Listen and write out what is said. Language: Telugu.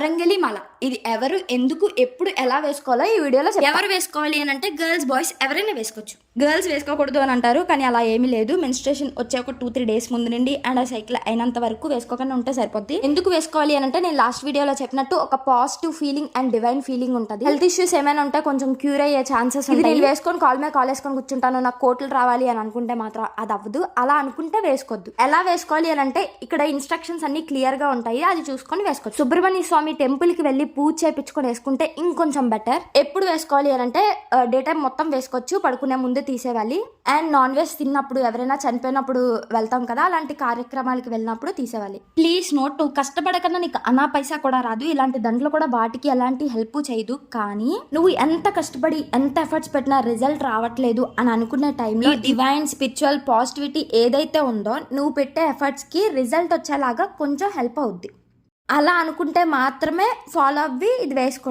రంగలి మాల ఇది ఎవరు ఎందుకు ఎప్పుడు ఎలా వేసుకోవాలో ఈ వీడియోలో. ఎవరు వేసుకోవాలి అని అంటే గర్ల్స్ బాయ్స్ ఎవరైనా వేసుకోవచ్చు. గర్ల్స్ వేసుకోకూడదు అని అంటారు కానీ అలా ఏమీ లేదు. మెన్స్ట్రేషన్ వచ్చే ఒక టూ త్రీ డేస్ ముందు నుండి అండ్ ఆ సైకిల్ అయినంత వరకు వేసుకోకుండా ఉంటే సరిపోద్ది. ఎందుకు వేసుకోవాలి అని అంటే నేను లాస్ట్ వీడియోలో చెప్పినట్టు ఒక positive feeling and divine feeling ఉంటుంది. హెల్త్ ఇష్యూస్ ఏమైనా ఉంటే కొంచెం క్యూర్ అయ్యే ఛాన్సెస్ ఉంటాయి. నేను వేసుకొని కాల్ మీద కాల్ వేసుకొని కూర్చుంటాను నాకు కోట్లు రావాలి అని అనుకుంటే మాత్రం అది అవ్వదు. అలా అనుకుంటే వేసుకోవద్దు ఎలా వేసుకోవాలి అని అంటే ఇక్కడ ఇన్స్ట్రక్షన్స్ అన్ని క్లియర్గా ఉంటాయి అది చూసుకొని వేసుకోవచ్చు. సుబ్రహ్మణ్య స్వామి టెంపుల్కి వెళ్ళి పూజ చేపించుకొని వేసుకుంటే ఇంకొంచెం బెటర్ ఎప్పుడు వేసుకోవాలి అని అంటే డే టైం మొత్తం వేసుకోవచ్చు పడుకునే ముందు తీసేవాలి అండ్ నాన్ వెజ్ తిన్నప్పుడు ఎవరైనా చనిపోయినప్పుడు వెళ్తాం కదా అలాంటి కార్యక్రమాలకి వెళ్ళినప్పుడు తీసేవాలి ప్లీజ్ నోట్ నువ్వు కష్టపడకన్నా నీకు అనా పైసా కూడా రాదు. ఇలాంటి దాంట్లో కూడా వాటికి ఎలాంటి హెల్ప్ చేయదు. కానీ నువ్వు ఎంత కష్టపడి ఎంత ఎఫర్ట్స్ పెట్టినా రిజల్ట్ రావట్లేదు అని అనుకునే టైంలో డివైన్ స్పిరిచువల్ పాజిటివిటీ ఏదైతే ఉందో నువ్వు పెట్టే ఎఫర్ట్స్కి రిజల్ట్ వచ్చేలాగా కొంచెం హెల్ప్ అవుద్ది. అలా అనుకుంటే మాత్రమే ఫాలో అవ్వి ఇది వేసుకో